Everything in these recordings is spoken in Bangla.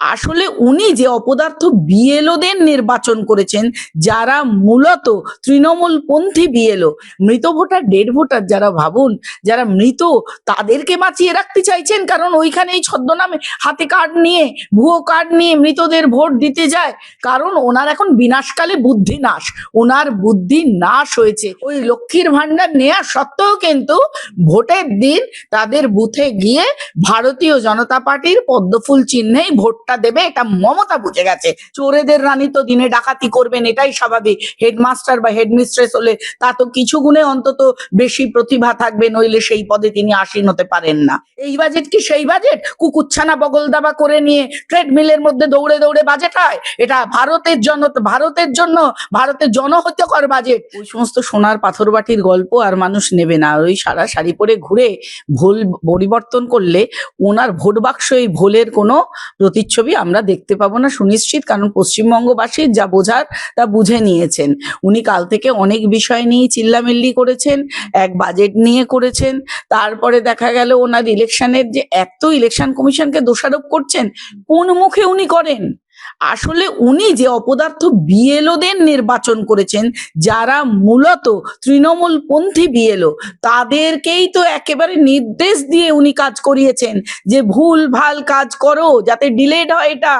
আসলে উনি যে অপদার্থ বিএলওদের নির্বাচন করেছেন, যারা মূলত তৃণমূলপন্থী বিএলও, মৃত ভোটার ডেড ভোটার যারা ভাবুন, যারা মৃত, তাদেরকে বাঁচিয়ে রাখতে চাইছেন কারণ ওইখানেই ছদ্মনামে হাতে কার্ড নিয়ে, ভুয়ো কার্ড নিয়ে মৃতদের ভোট দিতে যায়। কারণ ওনার এখন বিনাশকালে বুদ্ধি নাশ, ওনার বুদ্ধি নাশ হয়েছে। ওই লক্ষ্মীর ভাণ্ডার নেওয়া সত্ত্বেও কিন্তু ভোটের দিন তাদের বুথে গিয়ে ভারতীয় জনতা পার্টির পদ্মফুল চিহ্নেই ভোটটা দেবে, এটা মমতা বুঝে গেছে। চোরেদের রানী তো দিনে ডাকাতি করবেন, এটাই স্বাভাবিক। হেডমাস্টার বা হেডমিস্ট্রেস হলে তা তো কিছু গুণে অন্তত বেশি প্রতিভা থাকবে, নইলে সেই পদে তিনি আসীন হতে পারেন না। এই বাজেট কি সেই বাজেট কুকুচ্ছানা বগল দাবা করে নিয়ে ট্রেডমিলের মধ্যে দৌড়ে দৌড়ে বাজেট হয়? এটা ভারতের জন্য ভারতের জন্য, ভারতের জনহিতকর বাজেট ওই সমস্ত সোনার পাথর বাটির গল্প আর মানুষ নেবে না। ওই সারা শাড়ি পরে ঘুরে ভুল পরিবর্তন করলে ওনার ভোট বাক্স এই ভোলের কোনো প্রতিচ্ছবি আমরা দেখতে পাবো না সুনিশ্চিত, কারণ পশ্চিমবঙ্গবাসীর যা বোঝার তা বুঝে নিয়েছেন। উনি কাল থেকে অনেক বিষয় নিয়ে চিল্লামিল্লি করেছেন, এক বাজেট নিয়ে করেছেন। তারপরে দেখা গেল ওনার ইলেকশনের যে এত ইলেকশন কমিশনকে দোষারোপ করছেন, কোন মুখে উনি করেন? আসলে উনি যে অপদার্থ বিএলওদের নির্বাচন করেছেন, যারা মূলত তৃণমূলপন্থী বিএলও, তাদেরকেই তো একেবারে নির্দেশ দিয়ে উনি কাজ করিয়েছেন যে ভুল ভালো কাজ করো, যাতে ডিলেড হয় এটা।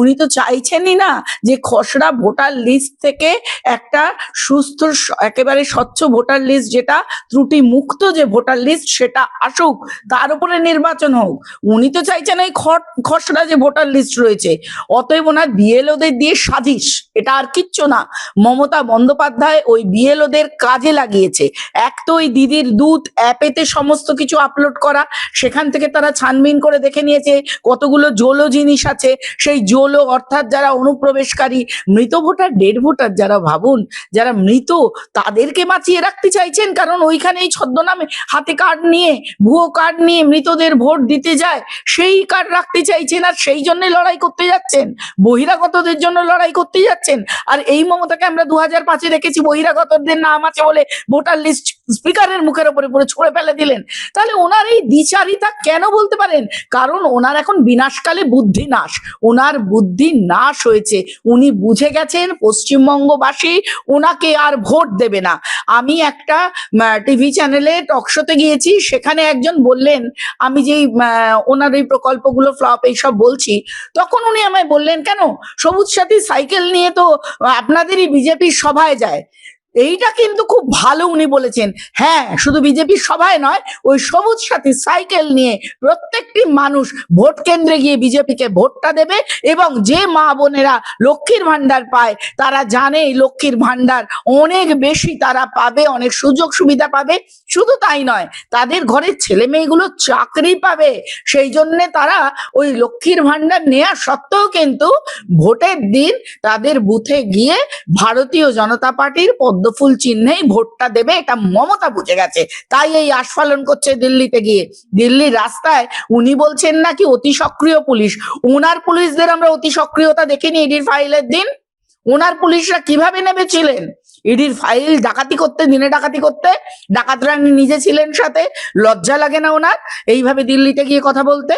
উনি তো চাইছেনই না যে খসড়া ভোটার লিস্ট থেকে একটা সুস্থ, একেবারে স্বচ্ছ ভোটার লিস্ট যেটা ত্রুটি মুক্ত যে ভোটার লিস্ট সেটা আসুক, তার উপরে নির্বাচন হোক। উনি তো চাইছেন এই খসড়া যে ভোটার লিস্ট রয়েছে। অতএব ওনার বিএলওদের দিয়ে সাজিস। এটা আর কিচ্ছু না। মমতা বন্দ্যোপাধ্যায় ওই বিএলওদের কাজে লাগিয়েছে। এক তো ওই দিদির দুধ অ্যাপেতে সমস্ত কিছু আপলোড করা, সেখান থেকে তারা ছানবিন করে দেখে নিয়েছে, কতগুলো জোলো জিনিস আছে। সেই জোলো অর্থাৎ যারা অনুপ্রবেশকারী, মৃত ভোটার, ডেড ভোটার যারা ভাবুন, যারা মৃত, তাদেরকে বাঁচিয়ে রাখতে চাইছেন, কারণ ওইখানেই ছদ্মনামে হাতে কার্ড নিয়ে, ভুয়ো কার্ড নিয়ে মৃতদের ভোট দিতে যায়, সেই কার্ড রাখতে চাইছেন আর সেই জন্য লড়াই করতে যাচ্ছেন। বহিরাগতদের জন্য লড়াই করতে যাচ্ছেন। আর এই মমতাকে আমরা দু হাজার পাঁচে রেখেছি বহিরাগতদের নাম আছে বলে ভোটার লিস্ট স্পিকারের মুখের উপরে পুরো ছুঁড়ে ফেলে দিলেন। তাহলে ওনার এই দ্বিচারিতা কেন বলতে পারেন? কারণ ওনার এখন বিনাশকালে বুদ্ধি নাশ। ওনার বুদ্ধি নাশ হয়েছে। উনি বুঝে গেছেন পশ্চিমবঙ্গবাসী ওনাকে আর ভোট দেবে না। আমি একটা টিভি চ্যানেলে টকশোতে গিয়েছি, সেখানে একজন বললেন, আমি যেই ওনার এই প্রকল্পগুলো ফ্লপ এইসব বলছি, তখন উনি আমায় বললেন, কেন? সবুজ সাথী সাইকেল নিয়ে তো আপনাদেরই বিজেপির সভায় যায়। এইটা কিন্তু খুব ভালো উনি বলেছেন। হ্যাঁ শুধু বিজেপির সভায় নয়, ওই সবুজ সাথী সাইকেল নিয়ে প্রত্যেকটি মানুষ ভোট কেন্দ্রে গিয়ে বিজেপিকে ভোটটা দেবে এবং যে মা বোনেরা লক্ষ্মীর ভান্ডার পায়, তারা জানে লক্ষ্মীর ভান্ডার অনেক বেশি তারা পাবে, অনেক সুযোগ সুবিধা পাবে। শুধু তাই নয়, তাদের ঘরের ছেলে মেয়েগুলো চাকরি পাবে। সেই জন্যে তারা ওই লক্ষ্মীর ভান্ডার নেওয়া সত্ত্বেও কিন্তু ভোটের দিন তাদের বুথে গিয়ে ভারতীয় জনতা পার্টির পদ্মফুল চিহ্নেই ভোটটা দেবে, এটা মমতা বুঝে গেছে। তাই এই আস্ফালন করছে দিল্লিতে গিয়ে। দিল্লির রাস্তায় উনি বলছেন নাকি অতি সক্রিয় পুলিশ। ওনার পুলিশদের আমরা অতি সক্রিয়তা দেখিনি ইডির ফাইলের দিন। ওনার পুলিশরা কীভাবে নেমেছিলেন? ইডির ফাইল ডাকাতি করতে, দিনে ডাকাতি করতে? ডাকাতরা নিজে ছিলেন সাথে? লজ্জা লাগে না ওনার? এইভাবে দিল্লিতে গিয়ে কথা বলতে?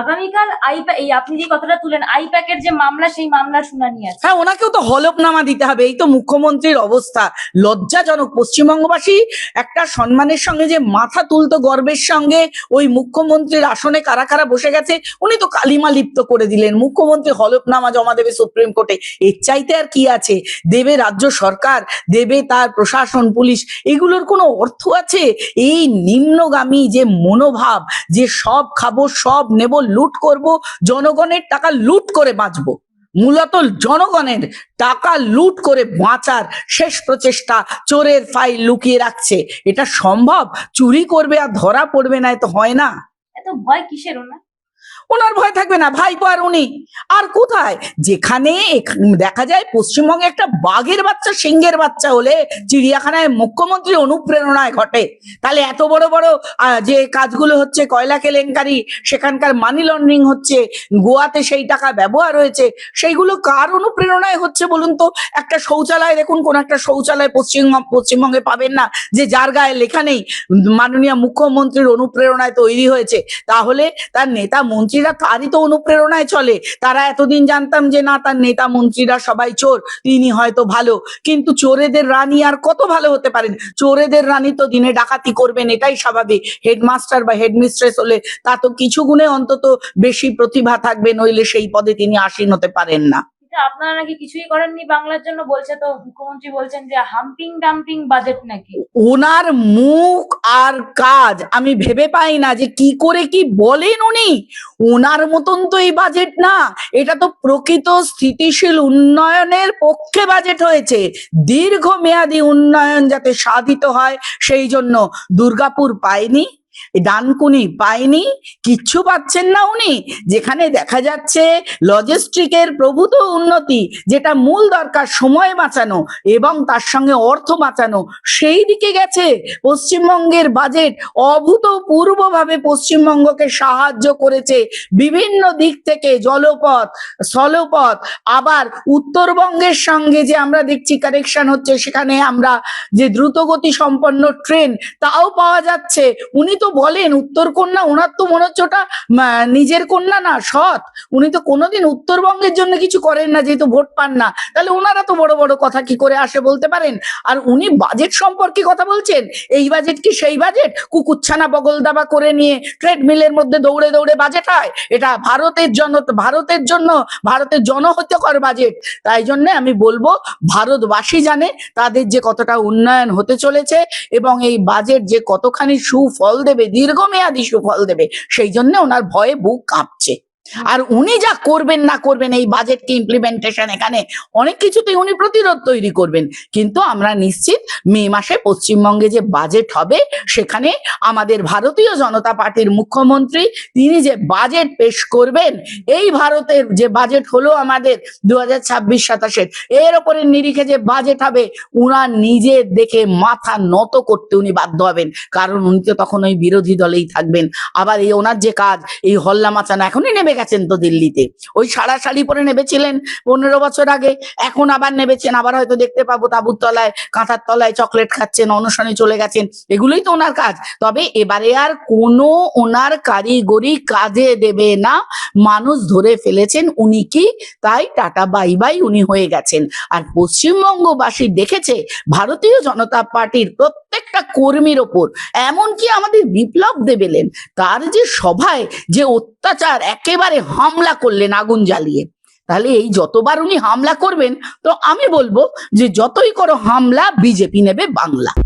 আগামীকাল আইপ্যা, এই আপনি যে কথাটা তুলেন, আইপ্যাকের যে মামলা, সেই মামলার শুনানি আছে। হ্যাঁ ওনাকেও তো হলফনামা দিতে হবে। এই তো মুখ্যমন্ত্রীর অবস্থা। লজ্জাজনক। পশ্চিমবঙ্গবাসী একটা সম্মানের সঙ্গে যে মাথা তুলতো গর্বের সঙ্গে, ওই মুখ্যমন্ত্রীর আসনে কারা কারা বসে গেছে, উনি তো কালিমা লিপ্ত করে দিলেন। মুখ্যমন্ত্রী হলফনামা জমা দেবে সুপ্রিম কোর্টে। এর চাইতে আর কি আছে? দেবে রাজ্য সরকার? দেবে তার প্রশাসন, পুলিশ? এগুলোর কোনো অর্থ আছে? এই নিম্নগামী যে মনোভাব, যে সব খাব, সব নেব লুট করব, জনগণের টাকা লুট করে বাঁচবো। মূলত জনগণের টাকা লুট করে বাঁচার শেষ প্রচেষ্টা চোরের ফাইল লুকিয়ে রাখছে। এটা সম্ভব? চুরি করবে আর ধরা পড়বে না, এ তো হয় না। এত ভয় কিসের ওনা ওনার ভয় থাকবে না, ভাইপো আর উনি। আর কোথায়? যেখানে দেখা যায় পশ্চিমবঙ্গে একটা বাঘের বাচ্চা, সিংহের বাচ্চা হলে চিড়িয়াখানায় মুখ্যমন্ত্রী অনুপ্রেরণায় ঘটে। তাহলে এত বড় বড় যে কাজগুলো হচ্ছে, কয়লা কেলেঙ্কারি, সেখানকার মানি লন্ডারিং হচ্ছে, গোয়াতে সেই টাকা ব্যবহার হয়েছে, সেইগুলো কার অনুপ্রেরণায় হচ্ছে বলুন তো? একটা শৌচালয় দেখুন, কোন একটা শৌচালয় পশ্চিম, পশ্চিমবঙ্গে পাবেন না, যে যার গায়ে লেখা নেই, মাননীয় মুখ্যমন্ত্রীর অনুপ্রেরণায় তৈরি হয়েছে। তাহলে তার নেতা মন্ত্রী মন্ত্রীরা তারই তো অনুপ্রেরণায় চলে। তারা এতদিন জানতাম যে, না, তার নেতা মন্ত্রীরা সবাই চোর, তিনি হয়তো ভালো। কিন্তু চোরেদের রানী আর কত ভালো হতে পারেন? চোরেদের রানী তো দিনে ডাকাতি করবেন, এটাই স্বাভাবিক। হেডমাস্টার বা হেডমিস্ট্রেস হলে তা তো কিছু গুণে অন্তত বেশি প্রতিভা থাকবে, নইলে সেই পদে তিনি আসীন হতে পারেন না। আপনারা নাকি কিছুই করেননি বাংলার জন্য? বলছে তো মুখ্যমন্ত্রী বলছেন যে হাম্পিং ডাম্পিং বাজেট নাকি? ওনার মুখ আর কাজ আমি ভেবে পাই না যে কি করে কি বলেন উনি। ওনার মতন তো এই বাজেট না। এটা তো প্রকৃত স্থিতিশীল উন্নয়নের পক্ষে বাজেট হয়েছে। দীর্ঘমেয়াদী উন্নয়ন যাতে সাধিত হয়, সেই জন্য দুর্গাপুর পায়নি। ডানকুনি পায়নি, কিচ্ছু পাচ্ছেন না উনি। যেখানে দেখা যাচ্ছে লজিস্টিকের প্রভূত উন্নতি, যেটা মূল দরকার সময় বাঁচানো এবং তার সঙ্গে অর্থ বাঁচানো, সেই দিকে গেছে। পশ্চিমবঙ্গের বাজেট অভূতপূর্বভাবে পশ্চিমবঙ্গকে সাহায্য করেছে বিভিন্ন দিক থেকে, জলপথ, স্থলপথ, আবার উত্তরবঙ্গের সঙ্গে যে আমরা দেখছি কানেকশন হচ্ছে, সেখানে আমরা যে দ্রুতগতি সম্পন্ন ট্রেন তাও পাওয়া যাচ্ছে। উনি তো বলেন, উত্তর কন্যা ওনার তো মনে হচ্ছে ওটা নিজের কন্যা না, সৎ। উনি তো কোনোদিন উত্তরবঙ্গের জন্য কিছু করেন না, যেহেতু ভোট পান না। তাহলে ওনারা তো বড় বড় কথা কি করে আসে বলতে পারেন? আর উনি বাজেট সম্পর্কে কথা বলছেন? এই বাজেট কি সেই বাজেট? কুকুচ্ছানা বগল দাবা করে নিয়ে ট্রেডমিলের মধ্যে দৌড়ে দৌড়ে বাজেট হয়? এটা ভারতের জন্য ভারতের জন্য, ভারতের জনহিতকর বাজেট। তাই জন্য আমি বলব, ভারতবাসী জানে তাদের যে কতটা উন্নয়ন হতে চলেছে এবং এই বাজেট যে কতখানি সুফল দেবে দীর্ঘমেয়াদী সুফল দেবে। সেই জন্য ওনার ভয়ে বুক কাঁপছে। আর উনি যা করবেন না করবেন, এই বাজেটকে ইমপ্লিমেন্টেশন এখানে অনেক কিছুতেই উনি প্রতিরোধ তৈরি করবেন। কিন্তু আমরা নিশ্চিত মে মাসে পশ্চিমবঙ্গে যে বাজেট হবে, সেখানে আমাদের ভারতীয় জনতা পার্টির মুখ্যমন্ত্রী তিনি যে বাজেট পেশ করবেন, এই ভারতের যে বাজেট হলো আমাদের দু হাজার ছাব্বিশ সাতাশের, এর ওপরে নিরিখে যে বাজেট হবে, উনার নিজে দেখে মাথা নত করতে উনি বাধ্য হবেন। কারণ উনি তো তখন ওই বিরোধী দলেই থাকবেন। আবার এই ওনার যে কাজ, এই হল্লা মাচানো এখনই নেমে গেছেন তো দিল্লিতে। ওই সারা শাড়ি পরে নেমেছিলেন পনেরো বছর আগে, এখন আবার নেমেছেন, আবার হয়তো দেখতে পাবো তাবুর তলায়, কাঁথার তলায় চকলেট খাচ্ছেন, অনশনে চলে গেছেন। এগুলোই তো ওনার কাজ। তবে এবারে আর কোনো ওনার কারিগরি কাজে দেবে না, মানুষ ধরে ফেলেছেন উনি কি? তাই টাটা, বাই বাই উনি হয়ে গেছেন। আর পশ্চিমবঙ্গবাসী দেখেছে, ভারতীয় জনতা পার্টির প্রত্যেকটা কর্মীর ওপর এমনকি আমাদের বিপ্লব দেবেলেন, তার যে সভায় যে অত্যাচার একেবারে হামলা করলেন আগুন জ্বালিয়ে। তাহলে এই যতবার উনি হামলা করবেন, তো আমি বলব যে যতই করো হামলা, বিজেপি নেবে বাংলা।